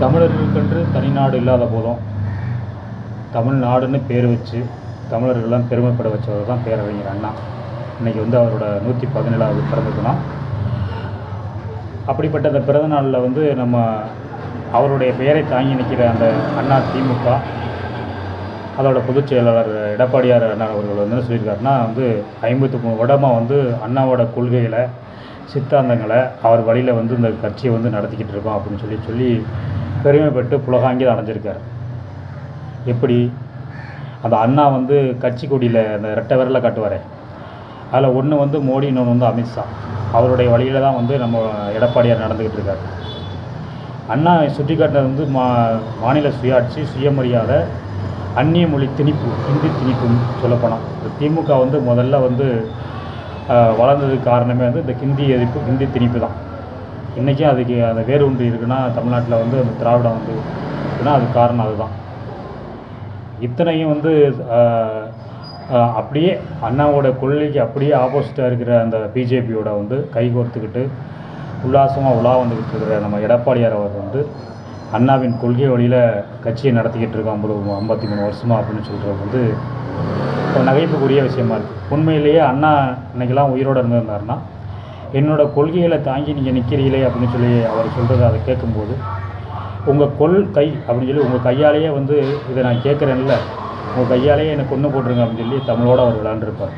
தமிழர்களுக்கென்று தனிநாடு இல்லாத போதும் தமிழ்நாடுன்னு பேர் வச்சு தமிழர்கள்லாம் பெருமைப்பட வச்சவர் தான் பேரறிஞர் அண்ணா. இன்றைக்கி வந்து அவரோட நூற்றி பதினேழாவது பிறந்ததுனா அப்படிப்பட்ட அந்த பிறந்த நாளில் வந்து நம்ம அவருடைய பெயரை தாங்கி நிற்கிற அந்த அண்ணா திமுக அதோட பொதுச் செயலாளர் எடப்பாடியார் அண்ணா அவர்கள் வந்து சொல்லியிருக்காருன்னா வந்து ஐம்பத்தி மூணு வருடமாக வந்து அண்ணாவோட கொள்கைகளை சித்தாந்தங்களை அவர் வழியில் வந்து இந்த கட்சியை வந்து நடத்திக்கிட்டு இருக்கோம் அப்படின்னு சொல்லி சொல்லி பெருமைப்பட்டு புலகாங்கி அடைஞ்சிருக்கார். எப்படி? அந்த அண்ணா வந்து கட்சி கொடியில் அந்த ரெட்டை விரலை காட்டுவார். அதில் ஒன்று வந்து மோடி இன்னொன்று வந்து அமித்ஷா அவருடைய வழியில் தான் வந்து நம்ம எடப்பாடியார் நடந்துக்கிட்டு இருக்கார். அண்ணா சுட்டி காட்டினது வந்து மா மாநில சுயாட்சி சுயமரியாதை அந்நிய மொழி திணிப்பு ஹிந்தி திணிப்புன்னு சொல்லப்போனால் இந்த திமுக வந்து முதல்ல வந்து வளர்ந்ததுக்கு காரணமே வந்து இந்த ஹிந்தி எதிர்ப்பு ஹிந்தி திணிப்பு தான். இன்றைக்கும் அதுக்கு அந்த வேறு ஒன்று இருக்குன்னா தமிழ்நாட்டில் வந்து அந்த திராவிடம் வந்து இருக்குன்னா அதுக்கு காரணம் அதுதான். இத்தனையும் வந்து அப்படியே அண்ணாவோட கொள்கைக்கு அப்படியே ஆப்போசிட்டாக இருக்கிற அந்த பிஜேபியோட வந்து கைகோர்த்துக்கிட்டு உல்லாசமாக உலா வந்துக்கிட்டு இருக்கிற நம்ம எடப்பாடியார் அவர் வந்து அண்ணாவின் கொள்கை வழியில் கட்சியை நடத்திக்கிட்டு இருக்கோம் ஐம்பது ஐம்பத்தி மூணு வருஷமாக அப்படின்னு சொல்கிறது வந்து ஒரு நகைப்புக்குரிய விஷயமா இருக்குது உண்மையிலேயே அண்ணா இன்னைக்கெல்லாம் உயிரோடு இருந்திருந்தாருன்னா என்னோடய கொள்கைகளை தாங்கி நீங்கள் நிற்கிறீங்களே அப்படின்னு சொல்லி அவர் சொல்கிறத அதை கேட்கும்போது உங்கள் கொள் கை அப்படின்னு சொல்லி உங்கள் கையாலேயே வந்து இதை நான் கேட்குறேன்ல. உங்கள் கையாலேயே என்னை கொண்டு போட்டுருங்க அப்படின்னு சொல்லி தமிழோடு அவர் விளாண்டுருப்பார்.